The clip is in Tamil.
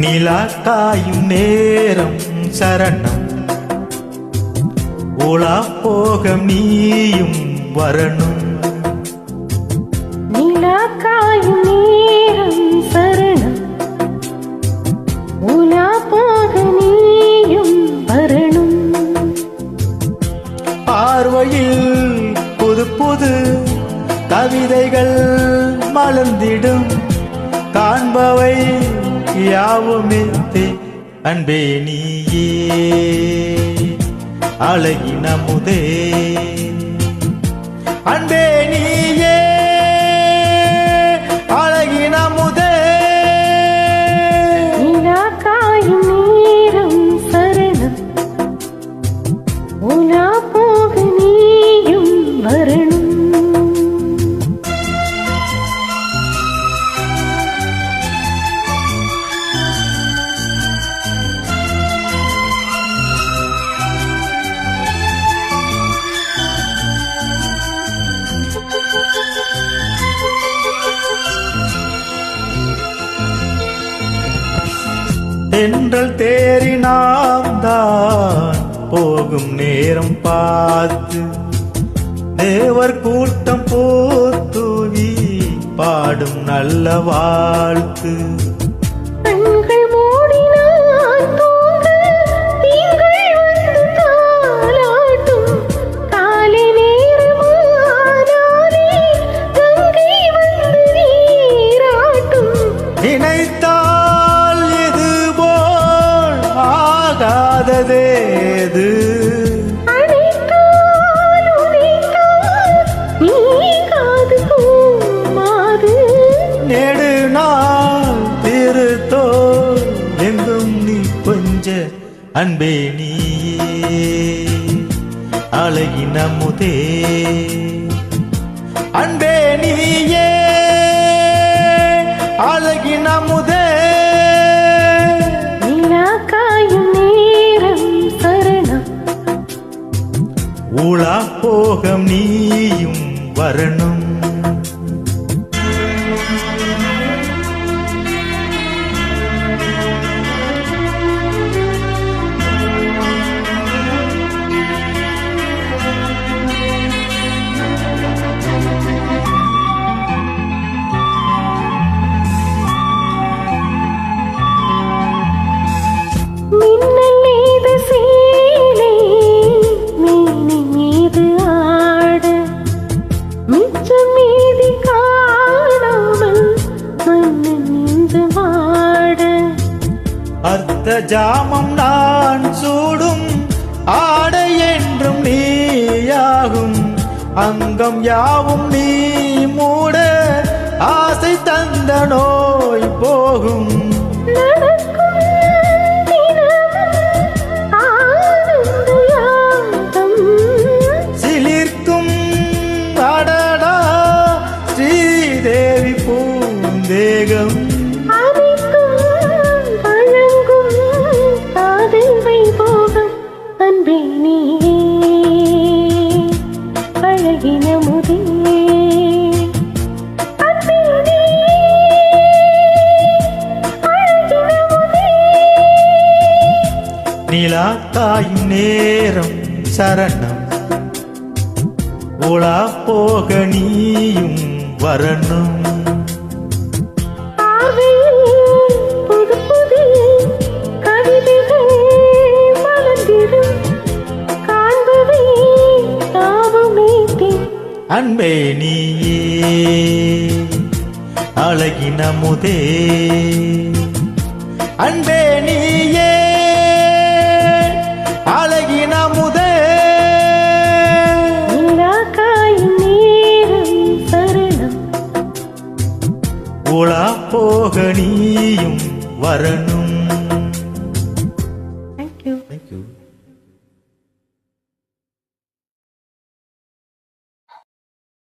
நிலா காயும் நேரம் சரணம். உலா போக நீயும் வரணும். நிலா காயும் நேரம் சரணம். உலா போக நீயும் வரணும். பார்வையில் புது புது கவிதைகள் மலர்ந்திடும். காண்பவை யாவுமே அன்பே நீயே. அழகின முதே. அன்பே நீயே. தென்றல் தேறி நாம் தான் போகும் நேரம் பார்த்து தேவர் கூட்டம் போத்துவி பாடும் நல்ல வாழ்த்து. கண்கள் ஆகாததேது அணைத்தால் உனைத்தால் நீங்காது போமாது நெடு நாள் திருத்தோல் எங்கும் நீ கொஞ்ச அன்பே நீயே. அழகின முதே. அன்பே நீயே. நீயும் வரணும். ஜாமம் நான் சூடும் ஆடை என்றும் நீயாகும். அங்கம் யாவும் நீ மூட ஆசை தந்த நோய் போகும். நிலா தாயும் நேரம் சரணம். உலா போக நீயும் வரணும். அன்பே நீயே அழகின முதே. அன்பே நீயே வரணும்.